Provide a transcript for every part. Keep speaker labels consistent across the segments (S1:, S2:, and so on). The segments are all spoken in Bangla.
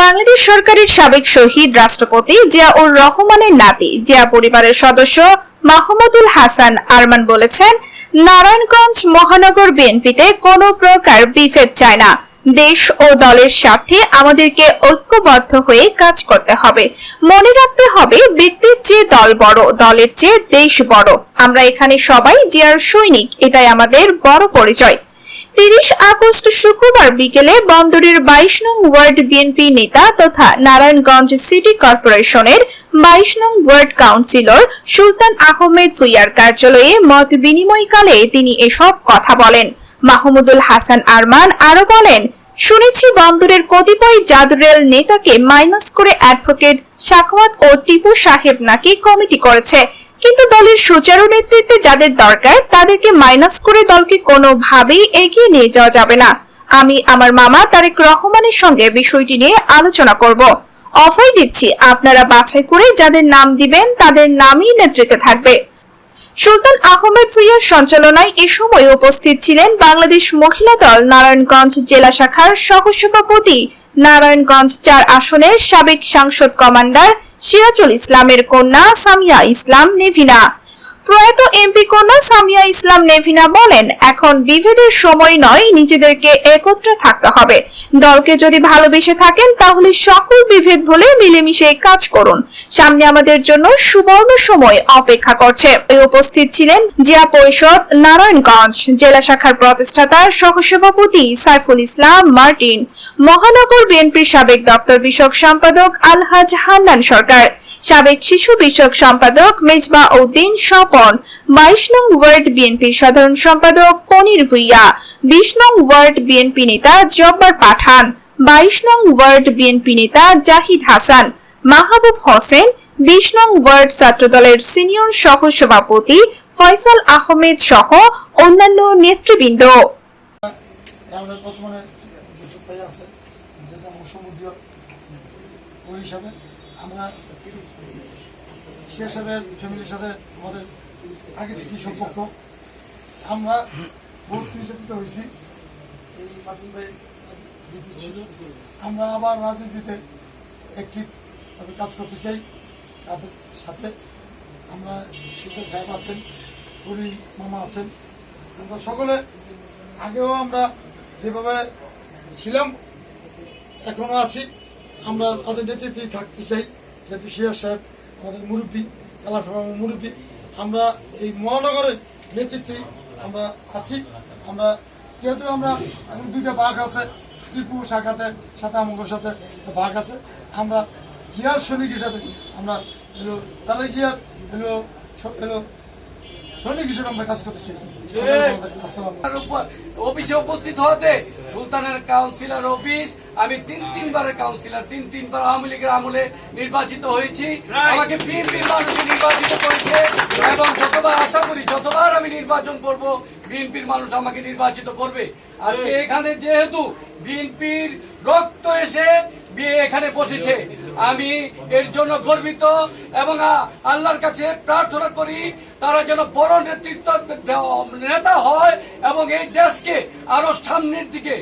S1: বাংলাদেশ সরকারের সাবেক শহীদ রাষ্ট্রপতি জিয়াউর রহমানের নাতি, জিয়া পরিবারের সদস্য মাহমুদুল হাসান আরমান বলেছেন, নারায়ণগঞ্জ মহানগর বিএনপিতে কোনো প্রকার বিভেদ চায় না। দেশ ও দলের স্বার্থে আমাদেরকে ঐক্যবদ্ধ হয়ে কাজ করতে হবে। মনে রাখতে হবে, ব্যক্তির চেয়ে দল বড়, দলের চেয়ে দেশ বড়। আমরা এখানে সবাই জিয়ার সৈনিক, এটাই আমাদের বড় পরিচয়। তিরিশ আগস্ট শুক্রবার বিকেলে বন্দরের বাইশ নং ওয়ার্ড বিএনপি নেতা তথা নারায়ণগঞ্জ সিটি কর্পোরেশনের বাইশ নং ওয়ার্ড কাউন্সিলর সুলতান আহমেদ ফুইয়ার কার্যালয়ে মত বিনিময়কালে তিনি এসব কথা বলেন। মাহমুদুল হাসান আরমান আরও বলেন, শুনেছি বন্দরের কতিপয় জাদুরেল নেতাকে মাইনাস করে অ্যাডভোকেট সাখাওয়াত ও টিপু সাহেব নাকি কমিটি করেছে। কিন্তু দলের সুচারু নেতৃত্বে যাদের দরকার, তাদেরকে মাইনাস করে দলকে কোনোভাবেই এগিয়ে নিয়ে যাওয়া যাবে না। আমি আমার মামা তারেক রহমানের সঙ্গে বিষয়টি নিয়ে আলোচনা করব। অফাই দিচ্ছি আপনারা বাছাই করে যাদের নাম দিবেন, তাদের নামই নেতৃত্বে থাকবে। সুলতান আহমেদ ফুইয়ার সঞ্চালনায় এ সময় উপস্থিত ছিলেন বাংলাদেশ মহিলা দল নারায়ণগঞ্জ জেলা শাখার সহসভাপতি। নারায়ণগঞ্জ চার আসনের সাবেক সাংসদ কমান্ডার সিরাজুল ইসলামের কন্যা সামিয়া ইসলাম নেভিনা। প্রয়াত এমপি কন্যা সামিয়া ইসলাম নেভিনা বলেন, এখন বিভেদের সময় নয়, নিজেদেরকে একত্রে থাকতে হবে। দলকে যদি ভালোবেসে থাকেন, তাহলে সকল বিভেদ ভুলে মিলেমিশে কাজ করুন। সামনে আমাদের জন্য সুবর্ণ সময় অপেক্ষা করছে। উপস্থিত ছিলেন জিয়া পরিষদ নারায়ণগঞ্জ, জেলা শাখার প্রতিষ্ঠাতা সহসভাপতি সাইফুল ইসলাম মার্টিন, মহানগর বিএনপির সাবেক দপ্তর বিষয়ক সম্পাদক আলহাজ হান্নান সরকার, সাবেক শিশু বিষয়ক সম্পাদক মেজবা উদ্দিন স্বপন। বাইশ নং ওয়ার্ড বিএনপির সাধারণ সম্পাদক পনির ভুইয়া, বিশ নং ওয়ার্ড বিএনপি নেতা জব্বার পাঠান, বাইশ নং ওয়ার্ড বিএনপি নেতা জাহিদ হাসান, মাহবুব হোসেন, বিশ নং ওয়ার্ড ছাত্রদলের সিনিয়র সহ সভাপতি ফয়সাল আহমেদ সহ অন্যান্য নেতৃবৃন্দ।
S2: আমরা সে হিসাবে ফ্যামিলির সাথে আমাদের আগে থেকে সম্পর্ক। আমরা বহুত নির্যাতিত হয়েছি। এই মার্টিন ভাই ছিল। আমরা আবার রাজনীতিতে একটি ভাবে কাজ করতে চাই। তাদের সাথে আমরা শিক্ষক সাহেব আছেন করিম মামা আছেন। আমরা সকলে আগেও আমরা যেভাবে ছিলাম, এখনও আছি। আমরা তাদের নেতৃত্বেই থাকতে চাই। যেহেতু সিরাজ সাহেব আমাদের মুরব্বী, কালাফার মুরব্বী। আমরা এই মহানগরের নেতৃত্বে আমরা আছি। আমরা যেহেতু আমরা দুইটা বাঘ আছে, ত্রিপুর শাখাতে সাথে আমঙ্গর সাথে বাঘ আছে। আমরা জিয়ার সৈনিক হিসাবে আমরা এলো তারা জিয়ার, এলো এলো সৈনিক হিসেবে আমরা কাজ করতে চাই
S3: অফিসে উপস্থিত হতে সুলতানের কাউন্সিলর অফিস আমি তিন তিনবারের কাউন্সিলর তিন তিনবার আওয়ামী লীগের আমলে নির্বাচিত হয়েছি। আমাকে বিএনপির মানুষ নির্বাচিত করেছে এবং যতবার আশা করি যতবার আমি নির্বাচন করব বিএনপির মানুষ আমাকে নির্বাচিত করবে। আজকে এখানে যেহেতু বিএনপির রক্ত এসে বিয়ে এখানে বসেছে। আমি এর জন্য গর্বিত এবং আল্লাহর কাছে প্রার্থনা করি তারা যেন বড় নেতৃত্ব নেতা হয় এবং এই দেশকে আরও সামনের দিকে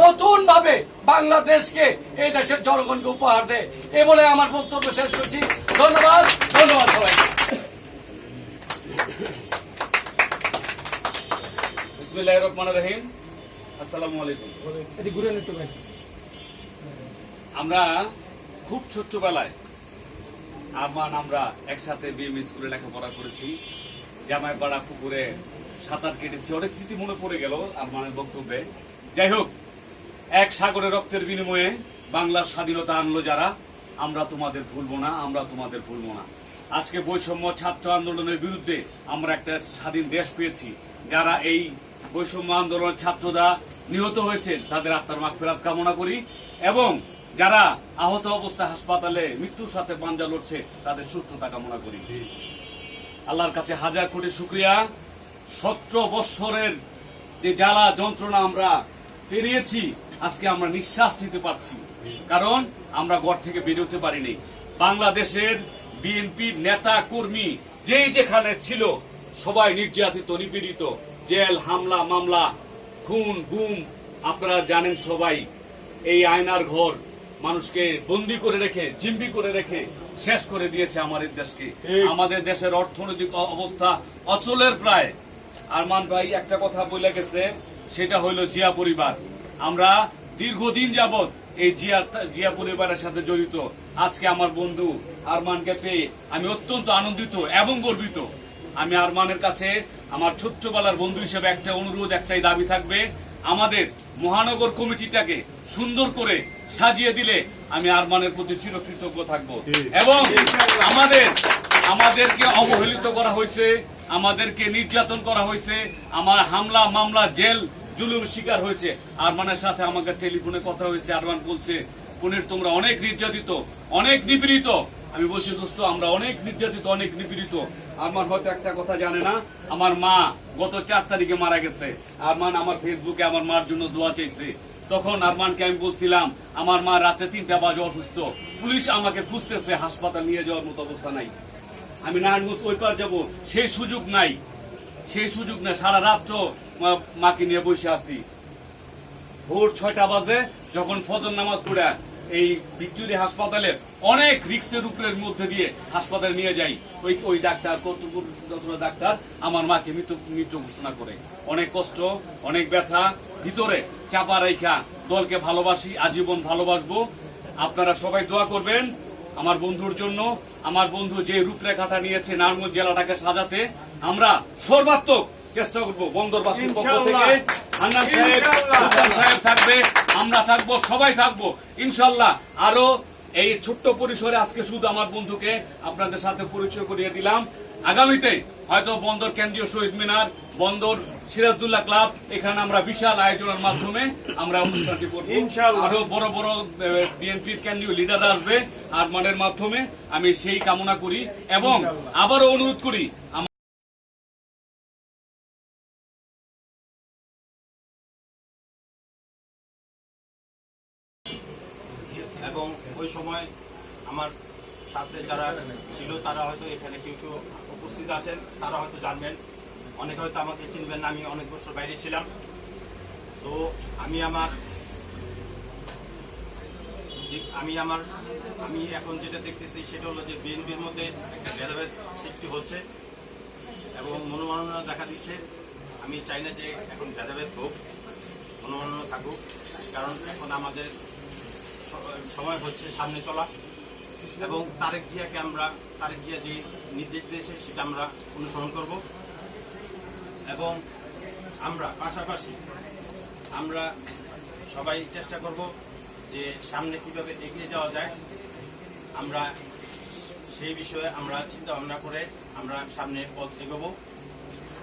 S3: নতুন ভাবে বাংলাদেশকে এই দেশের জনগণকে উপহার দেয়। এ বলে আমার বক্তব্য শেষ করছি। ধন্যবাদ ধন্যবাদ সবাইকে।
S4: বিসমিল্লাহির রহমানির রহিম। আসসালামু আলাইকুম। আমরা খুব ছোট্টবেলায় আরমান, আমরা একসাথে বিএম স্কুলে লেখাপড়া করেছি। জামাইপাড়া পুকুরে সাঁতার কেটেছি। অনেক স্মৃতি মনে পড়ে গেল আরমানের বক্তব্যে। যাই হোক, এক সাগরে রক্তের বিনিময়ে বাংলার স্বাধীনতা আনলো যারা, আমরা তোমাদের ভুলবো না, আমরা তোমাদের ভুলবো না। আজকে বৈষম্য ছাত্র আন্দোলনের বিরুদ্ধে আমরা একটা স্বাধীন দেশ পেয়েছি। যারা এই বৈষম্য আন্দোলনের ছাত্ররা নিহত হয়েছেন, তাদের আত্মার মাখ ফেরাত কামনা করি এবং যারা আহত অবস্থায় হাসপাতালে মৃত্যুর সাথে পাঞ্জা লড়ছে তাদের সুস্থতা কামনা করি। আল্লাহর কাছে হাজার কোটি শুক্রিয়া। সতেরো বৎসরের যে জ্বালা যন্ত্রণা আমরা পেরিয়েছি আজকে আমরা নিঃশ্বাস নিতে পারছি। কারণ আমরা ঘর থেকে বেরোতে পারিনি। বাংলাদেশের বিএনপির নেতা কর্মী যে যেখানে ছিল সবাই নির্যাতিত নিপীড়িত জেল হামলা মামলা খুন গুম আপনারা জানেন সবাই এই আয়নার ঘর মানুষকে বন্দি করে রেখে জিম্বি করে রেখে শেষ করে দিয়েছে আমাদের দেশকে। আমাদের দেশের অর্থনৈতিক অবস্থা অচলের প্রায়। আরমান ভাই একটা কথা বলে গেছে সেটা হইল জিয়া পরিবার। আমরা দীর্ঘদিন যাবত এই জিয়া জিয়া পরিবারের সাথে জড়িত। আজকে আমার বন্ধু আরমানকে পেয়ে আমি অত্যন্ত আনন্দিত এবং গর্বিত। আমি আরমানের কাছে আমার ছোট্টবেলার বন্ধু হিসেবে একটা অনুরোধ একটাই দাবি থাকবে আমাদের মহানগর কমিটিটাকে সুন্দর করে সাজিয়ে দিলে আমি আরমানের প্রতি চিরকৃতজ্ঞ থাকব। এবং আমাদের আমাদেরকে অবহেলিত করা হয়েছে আমাদেরকে নির্যাতন করা হয়েছে আমার হামলা মামলা জেল জুলুম শিকার হয়েছে। আরমানের সাথে আমাকে টেলিফোনে কথা হয়েছে আরমান বলছে পুনের তোমরা অনেক নির্যাতিত অনেক নিপীড়িত আমি বলছি, দোস্ত, আমরা অনেক নির্যাতিত, অনেক নিপীড়িত। আরমান হয়তো একটা কথা জানে না। আমার মা গত চার তারিখে মারা গেছে। আরমান আমার ফেসবুকে আমার মার জন্য দোয়া চাইছে। তখন আরমানকে আমি বলছিলাম, আমার মা রাতে তিনটা বাজে অসুস্থ। পুলিশ আমাকে খুঁজতেছে, হাসপাতাল নিয়ে যাওয়ার মতো অবস্থা নাই। আমি নারায়ণগঞ্জ ওই পার যাব সেই সুযোগ নাই। সেই সুযোগ নাই, সারা রাত্র মাকে নিয়ে বসে আছি। ভোর ছয়টা বাজে, যখন ফজর নামাজ পড়ে এই ভিক্টোরিয়া হাসপাতালে অনেক রিক্সের উপরের মধ্যে দিয়ে হাসপাতালে নিয়ে যাই। ওই ওই ডাক্তার কত যতটা ডাক্তার আমার মাকে মৃত মৃত ঘোষণা করে। অনেক কষ্ট অনেক ব্যথা ভিতরে চাপা রেখা দলকে ভালোবাসি আজীবন ভালোবাসবো। আপনারা সবাই দোয়া করবেন আমার বন্ধুর জন্য। আমার বন্ধু যে রূপরেখাটা নিয়েছে নারায়ণগঞ্জ জেলাটাকে সাজাতে আমরা সর্বাত্মক চেষ্টা করব বন্দরবাসীর পক্ষ থেকে। হান্নান সাহেব সাহেব থাকবে। আমরা থাকব সবাই থাকব। ইনশাল্লাহ আরও এই ছোট্ট পরিসরে আজকে শুধু আমার বন্ধুকে আপনাদের সাথে পরিচয় করিয়ে দিলাম। আগামীতে হয়তো বন্দর কেন্দ্রীয় শহীদ মিনার বন্দর সিরাজদুল্লাহ ক্লাব এখানে আমরা বিশাল আয়োজনের মাধ্যমে আমরা অনুষ্ঠানটি করব। আরও বড় বড় বিএনপির কেন্দ্রীয় লিডার আসবে আরমানের মাধ্যমে। আমি সেই কামনা করি এবং আবারও অনুরোধ করি
S5: এবং ওই সময় আমার সাথে যারা ছিল, তারা হয়তো এখানে কেউ কেউ উপস্থিত আছেন, তারা হয়তো জানবেন। অনেকে হয়তো আমাকে চিনবেন না, আমি অনেক বছর বাইরে ছিলাম। তো আমি আমার আমি আমার আমি এখন যেটা দেখতেছি সেটা হলো যে বিএনপির মধ্যে একটা ভেদাভেদ সৃষ্টি হচ্ছে এবং মনোমাননা দেখা দিচ্ছে। আমি চাই না যে এখন ভেদাভেদ হোক মনোমাননা থাকুক, কারণ এখন আমাদের সময় হচ্ছে সামনে চলা। এবং তারেক জিয়াকে আমরা তারেক জিয়া যে নির্দেশ দিয়েছে, সেটা আমরা অনুসরণ করব। এবং আমরা পাশাপাশি আমরা সবাই চেষ্টা করব যে সামনে কীভাবে এগিয়ে যাওয়া যায়। আমরা সেই বিষয়ে আমরা চিন্তা ভাবনা করে আমরা সামনে পথ এগোবো।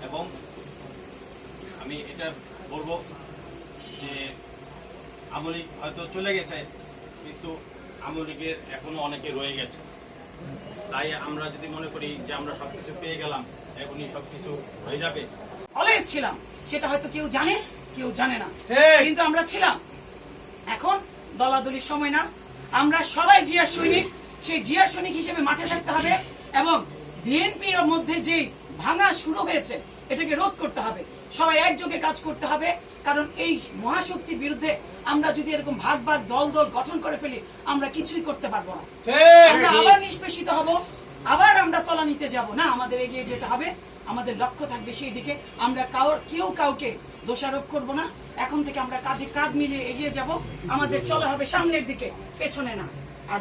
S5: এবং আমি এটা বলব যে আমলিক হয়তো চলে গেছে। কিন্তু আমলিকের এখনও অনেকে রয়ে গেছে। তাই আমরা যদি মনে করি যে আমরা সবকিছু পেয়ে গেলাম এখনই সবকিছু হয়ে যাবে।
S6: অলওয়েজ ছিলাম সেটা হয়তো কেউ জানে কেউ জানে না। কিন্তু আমরা ছিলাম। এখন দলাদলির সময় না। আমরা সবাই জিয়ার সৈনিক সেই জিয়ার সৈনিক হিসেবে মাঠে থাকতে হবে এবং বিএনপির মধ্যে যে ভাঙা শুরু হয়েছে এটাকে রোধ করতে হবে। সবাই একযোগে কাজ করতে হবে। কারণ এই মহাশক্তির বিরুদ্ধে আমরা যদি এরকম ভাগ ভাগ দল দল গঠন করে ফেলি আমরা কিছুই করতে পারব না। আমরা আবার নিষ্পেষিত হব আবার আমরা তলা নিতে যাব। না আমাদের এগিয়ে যেতে হবে আমাদের লক্ষ্য থাকবে সেই দিকে। আমরা কাউর কেউ কাউকে দোষারোপ করব না। এখন থেকে আমরা কাঁধে কাঁধ মিলিয়ে এগিয়ে যাব। আমাদের চলা হবে সামনের দিকে পেছনে না। আর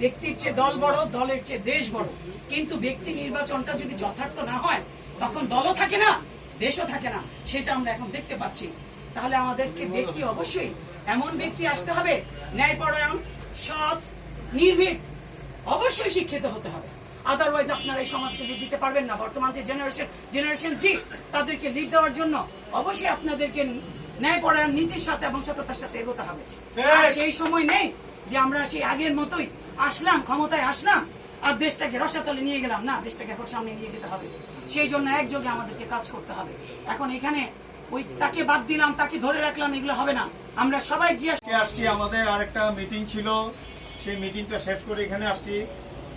S6: ব্যক্তির চেয়ে দল বড় দলের চেয়ে দেশ বড়। কিন্তু ব্যক্তি নির্বাচনটা যদি যথার্থ না হয় তখন দলও থাকে না দেশও থাকে না সেটা আমরা এখন দেখতে পাচ্ছি। তাহলে আমাদেরকে ব্যক্তি অবশ্যই এমন ব্যক্তি আসতে হবে ন্যায়পরায়ণ সৎ নির্ভীক অবশ্যই শিক্ষিত হতে হবে। আদারওয়াইজ আপনারা এই সমাজকে লিড দিতে পারবেন না। বর্তমান যে জেনারেশন জেনারেশন জি তাদেরকে লিড দেওয়ার জন্য অবশ্যই আপনাদেরকে ন্যায়পরায়ণ নীতির সাথে এবং সততার সাথে এগোতে হবে। সেই সময় নেই যে আমরা সেই আগের মতোই আসলাম ক্ষমতায় আসলাম আর দেশটাকে রসাতলে নিয়ে গেলাম। না দেশটাকে এখন সামনে নিয়ে যেতে হবে। সেই জন্য একযোগে আমাদেরকে কাজ করতে হবে। এখন এখানে ওই তাকে বাদ দিলাম তাকে ধরে রাখলাম এগুলো হবে না। আমরা সবাই জিয়া
S7: আসছি আমাদের আরেকটা মিটিং ছিল। সেই মিটিংটা শেষ করে এখানে আসছি।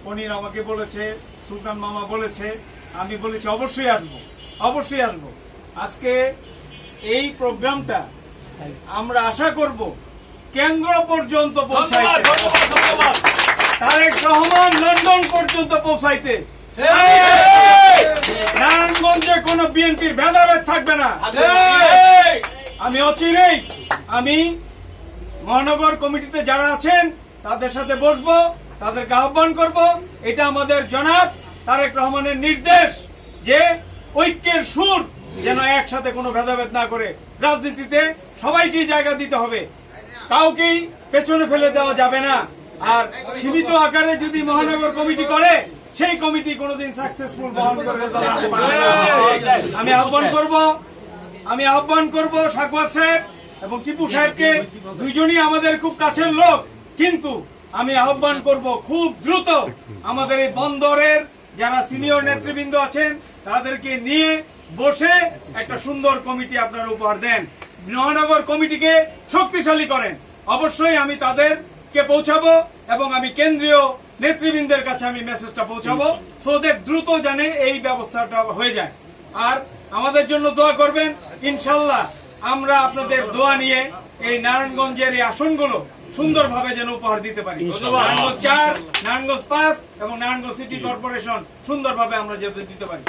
S7: পনির আমাকে বলেছে সুলতান মামা বলেছে আমি বলেছি অবশ্যই আসব অবশ্যই আসব। আজকে এই প্রোগ্রামটা আমরা আশা করব কেন্দ্র পর্যন্ত পৌঁছাইতে তারেক রহমান লন্ডন পর্যন্ত পৌঁছাইতে। নারায়ণগঞ্জে কোনো বিএনপির ভেদাভেদ থাকবে না। আমি অচিরেই আমি মহানগর কমিটিতে যারা আছেন তাদের সাথে বসবো তাদেরকে আহ্বান করব। এটা আমাদের জনাব তারেক রহমানের নির্দেশ যে ঐক্যের সুর যেন একসাথে কোনো ভেদাভেদ না করে। রাজনীতিতে সবাইকেই জায়গা দিতে হবে। কাউকেই পেছনে ফেলে দেওয়া যাবে না। আর সীমিত আকারে যদি মহানগর কমিটি করে, সেই কমিটি কোনোদিন সাকসেসফুল না। আমি আহ্বান করব, আমি আহ্বান করব সাকওয়াত সাহেব এবং টিপু সাহেবকে। দুইজনই আমাদের খুব কাছের লোক, কিন্তু আমি আহ্বান করব খুব দ্রুত আমাদের এই বন্দরের যারা সিনিয়র নেতৃবৃন্দ আছেন, তাদেরকে নিয়ে বসে একটা সুন্দর কমিটি আপনারা উপহার দেন। মহানগর কমিটিকে শক্তিশালী করেন। অবশ্যই আমি তাদেরকে পৌঁছাবো? এবং আমি কেন্দ্রীয় নেতৃবৃন্দের কাছে আমি মেসেজটা পৌঁছাবো সো দ্যাট দ্রুত জানে এই ব্যবস্থাটা হয়ে যায়। আর আমাদের জন্য দোয়া করবেন ইনশাল্লাহ আমরা আপনাদের দোয়া নিয়ে এই নারায়ণগঞ্জের এই আসনগুলো সুন্দরভাবে যেন উপহার দিতে পারি। নারায়ণগঞ্জ চার নারায়ণগঞ্জ পাঁচ এবং নারায়ণগঞ্জ সিটি কর্পোরেশন সুন্দরভাবে আমরা যাতে দিতে পারি।